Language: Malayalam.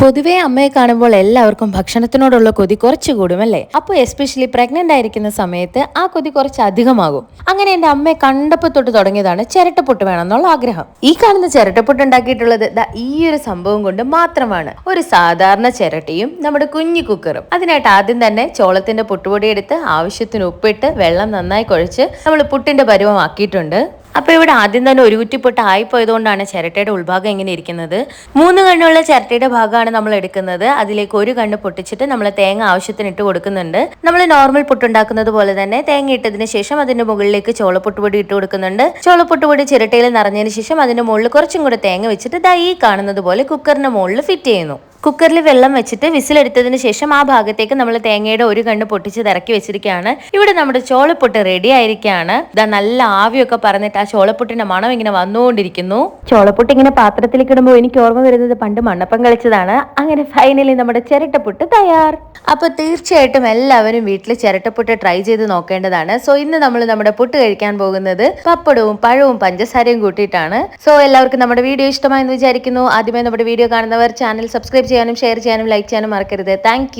പൊതുവേ അമ്മയെ കാണുമ്പോൾ എല്ലാവർക്കും ഭക്ഷണത്തിനോടുള്ള കൊതി കുറച്ച് കൂടും അല്ലേ? അപ്പോൾ എസ്പെഷ്യലി പ്രഗ്നന്റ് ആയിരിക്കുന്ന സമയത്ത് ആ കൊതി കുറച്ച് അധികമാകും. അങ്ങനെ എന്റെ അമ്മയെ കണ്ടപ്പോൾ തൊട്ട് തുടങ്ങിയതാണ് ചിരട്ടപ്പൊട്ട് വേണമെന്നുള്ള ആഗ്രഹം. ഈ കാണുന്ന ചിരട്ടപ്പൊട്ട് ഉണ്ടാക്കിയിട്ടുള്ളത് ഈ ഒരു സംഭവം കൊണ്ട് മാത്രമാണ്. ഒരു സാധാരണ ചിരട്ടയും നമ്മുടെ കുഞ്ഞു കുക്കറും. അതിനായിട്ട് ആദ്യം തന്നെ ചോളത്തിന്റെ പൊട്ടുപൊടി എടുത്ത് ആവശ്യത്തിന് ഉപ്പിട്ട് വെള്ളം നന്നായി കുഴച്ച് നമ്മൾ പുട്ടിന്റെ പരുവമാക്കിയിട്ടുണ്ട്. അപ്പൊ ഇവിടെ ആദ്യം തന്നെ ഒരു കുറ്റിപ്പൊട്ട് ആയിപ്പോയതുകൊണ്ടാണ് ചിരട്ടയുടെ ഉൾഭാഗം ഇങ്ങനെ ഇരിക്കുന്നത്. മൂന്ന് കണ്ണുള്ള ചിരട്ടയുടെ ഭാഗമാണ് നമ്മൾ എടുക്കുന്നത്. അതിലേക്ക് ഒരു കണ്ണ് പൊട്ടിച്ചിട്ട് നമ്മൾ തേങ്ങ ആവശ്യത്തിന് ഇട്ട് കൊടുക്കുന്നുണ്ട്. നമ്മൾ നോർമൽ പുട്ടുണ്ടാക്കുന്നത് പോലെ തന്നെ തേങ്ങ ഇട്ടതിന് ശേഷം അതിന്റെ മുകളിലേക്ക് ചോളപ്പൊട്ടുപൊടി ഇട്ട് കൊടുക്കുന്നുണ്ട്. ചോളപ്പൊട്ടുപൊടി ചിരട്ടയിൽ നിറഞ്ഞതിന് ശേഷം അതിന്റെ മുകളിൽ കുറച്ചും കൂടെ തേങ്ങ വെച്ചിട്ട് ദാ കാണുന്നത് പോലെ കുക്കറിന്റെ മുകളിൽ ഫിറ്റ് ചെയ്യുന്നു. കുക്കറിൽ വെള്ളം വെച്ചിട്ട് വിസിലെടുത്തതിന് ശേഷം ആ ഭാഗത്തേക്ക് നമ്മൾ തേങ്ങയുടെ ഒരു കണ്ണ് പൊട്ടിച്ച് ഇറക്കി വെച്ചിരിക്കുകയാണ്. ഇവിടെ നമ്മുടെ ചോളപ്പൊട്ട് റെഡി ആയിരിക്കുകയാണ്. ഇതാ നല്ല ആവിയൊക്കെ പറഞ്ഞിട്ട് ആ ചോളപ്പൊട്ടിന്റെ മണം ഇങ്ങനെ വന്നുകൊണ്ടിരിക്കുന്നു. ചോളപ്പൊട്ട് ഇങ്ങനെ പാത്രത്തിലേക്ക് ഇടുമ്പോൾ എനിക്ക് ഓർമ്മ വരുന്നത് പണ്ട് മണ്ണപ്പം കളിച്ചതാണ്. അങ്ങനെ ഫൈനലി നമ്മുടെ ചിരട്ടപ്പൊട്ട് തയ്യാർ. അപ്പൊ തീർച്ചയായിട്ടും എല്ലാവരും വീട്ടിൽ ചിരട്ടപ്പൊട്ട് ട്രൈ ചെയ്ത് നോക്കേണ്ടതാണ്. സോ ഇന്ന് നമ്മൾ നമ്മുടെ പുട്ട് കഴിക്കാൻ പോകുന്നത് പപ്പടവും പഴവും പഞ്ചസാരയും കൂട്ടിയിട്ടാണ്. സോ എല്ലാവർക്കും നമ്മുടെ വീഡിയോ ഇഷ്ടമായെന്ന് വിചാരിക്കുന്നു. ആദ്യമേ നമ്മുടെ വീഡിയോ കാണുന്നവർ ചാനൽ സബ്സ്ക്രൈബ് ചെയ്യാനും ഷെയർ ചെയ്യാനും ലൈക്ക് ചെയ്യാനും മറക്കരുത്. താങ്ക്